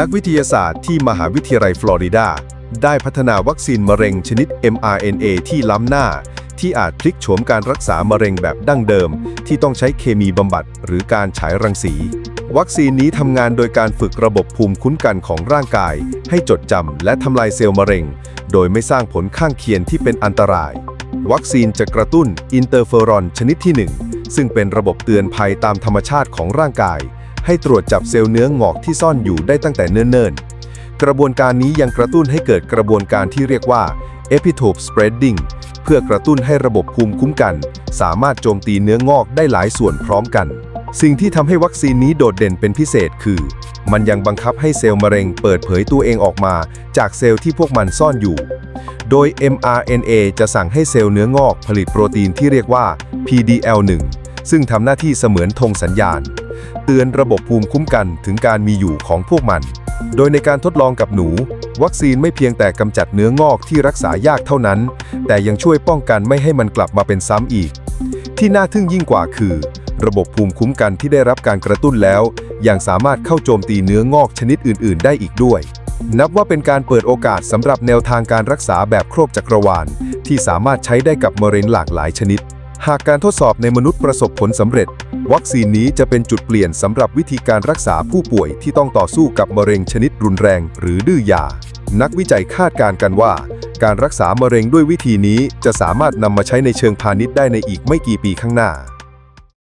นักวิทยาศาสตร์ที่มหาวิทยาลัยฟลอริดา ได้พัฒนาวัคซีนมะเร็งชนิด mRNA ที่ล้ำหน้า ที่อาจพลิกโฉมการรักษามะเร็งแบบดั้งเดิม ที่ต้องใช้เคมีบำบัดหรือการฉายรังสี วัคซีนนี้ทำงานโดยการฝึกระบบภูมิคุ้นกันของร่างกาย ให้จดจำและทำลายเซลล์มะเร็ง โดยไม่สร้างผลข้างเคียงที่เป็นอันตราย วัคซีนจะกระตุ้นอินเตอร์เฟอรอนชนิดที่ 1 ซึ่งเป็นระบบเตือนภัยตามธรรมชาติของร่างกาย ให้ตรวจจับเซลล์เนื้องอกที่ซ่อนอยู่ได้ตั้งแต่เนิ่นๆ กระบวนการนี้ยังกระตุ้นให้เกิดกระบวนการที่เรียกว่า epitope spreading เพื่อกระตุ้นให้ระบบภูมิคุ้มกัน สามารถโจมตีเนื้องอกได้หลายส่วนพร้อมกัน สิ่งที่ทำให้วัคซีนนี้โดดเด่นเป็นพิเศษคือ มันยังบังคับให้เซลล์มะเร็งเปิดเผยตัวเองออกมา จากเซลล์ที่พวกมันซ่อนอยู่ โดย mRNA จะสั่งให้เซลล์เนื้องอกผลิตโปรตีนที่เรียกว่า PDL1 ซึ่งทำหน้าที่เสมือนธงสัญญาณ เตือนระบบภูมิคุ้มกันถึงการมีอยู่ของพวกมัน โดยในการทดลองกับหนู วัคซีนไม่เพียงแต่กำจัดเนื้องอกที่รักษายากเท่านั้น แต่ยังช่วยป้องกันไม่ให้มันกลับมาเป็นซ้ำอีก ที่น่าทึ่งยิ่งกว่าคือ ระบบภูมิคุ้มกันที่ได้รับการกระตุ้นแล้ว ยังสามารถเข้าโจมตีเนื้องอกชนิดอื่น ๆ ได้อีกด้วย นับว่าเป็นการเปิดโอกาสสำหรับแนวทางการรักษาแบบครบจักรวาล ที่สามารถใช้ได้กับมะเร็งหลากหลายชนิด หากการทดสอบในมนุษย์ประสบผลสำเร็จ วัคซีนนี้จะเป็นจุดเปลี่ยนสำหรับวิธีการรักษาผู้ป่วยที่ต้องต่อสู้กับมะเร็งชนิดรุนแรง หรือดื้อยา นักวิจัยคาดการณ์กันว่า การรักษามะเร็งด้วยวิธีนี้จะสามารถนำมาใช้ในเชิงพาณิชย์ได้ในอีกไม่กี่ปีข้างหน้า